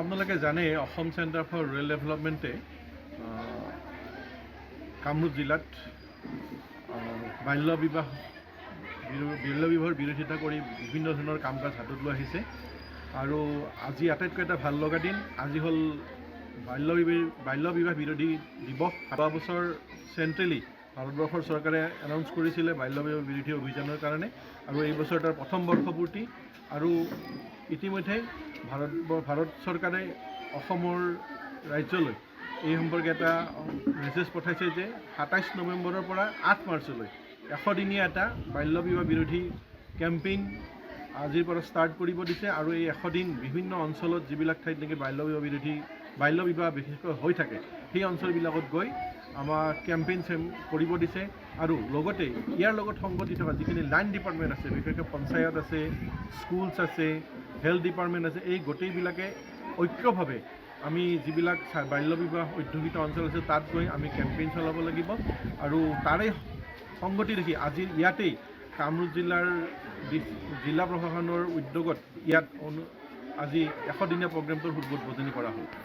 আপোনালোকে জানে, অসম centre for rural ডেভেলপমেণ্টে কামৰূপ জিলাত বাল্য বিবাহ, বাল্য বিবাহৰ বিৰোধিতা কৰি বিভিন্ন ধৰণৰ কাম কাজ হাতত লৈ আহিছে আৰু আজি আটাইতকৈ এটা ভালো লগা দিন, আজি হ'ল বাল্য বিবাহ বাল্য বিবাহ বিৰোধী দিৱস। যোৱা চেণ্ট্ৰেলি ভাৰতবৰ্ষৰ চৰকাৰে এনাউন্স কৰিছিলে বাল্য বিবাহ বিৰোধী অভিযানৰ কাৰণে আৰু এই বছৰ তাৰ প্ৰথম বৰ্ষপূৰ্তি আৰু ইতিমধ্যে ভাৰত ভাৰত চৰকাৰে অসমৰ ৰাজ্যলৈ এই সম্পৰ্কে এটা মেছেজ পঠাইছে যে সাতাইছ নৱেম্বৰৰ পৰা আঠ মাৰ্চলৈ এশদিনীয়া এটা বাল্য বিবাহ বিৰোধী কেম্পেইন আজিৰ পৰা ষ্টাৰ্ট কৰিব দিছে আৰু এই এশ দিন বিভিন্ন অঞ্চলত যিবিলাক ঠাইত নেকি বাল্য বিবাহ বিৰোধী বাল্য বিবাহ বিশেষকৈ হৈ থাকে, সেই অঞ্চলবিলাকত গৈ আমাৰ কেম্পেইন কৰিব দিছে আৰু লগতে ইয়াৰ লগত সংগতি থকা যিখিনি লাইন ডিপাৰ্টমেণ্ট আছে, বিশেষকৈ পঞ্চায়ত আছে স্কুলছ আছে হেল্থ ডিপাৰ্টমেণ্ট আছে, এই গোটেইবিলাকে ঐক্যভাৱে আমি যিবিলাক বাল্য বিবাহ অধ্যুষিত অঞ্চল আছে, তাত গৈ আমি কেম্পেইন চলাব লাগিব আৰু তাৰে সংগতি দেখি আজি ইয়াতেই কামৰূপ জিলাৰ জিলা প্ৰশাসনৰ উদ্যোগত ইয়াত অনু, আজি এশদিনীয়া প্ৰগ্ৰেমটোৰ উদ্বোধনী কৰা হ'ল।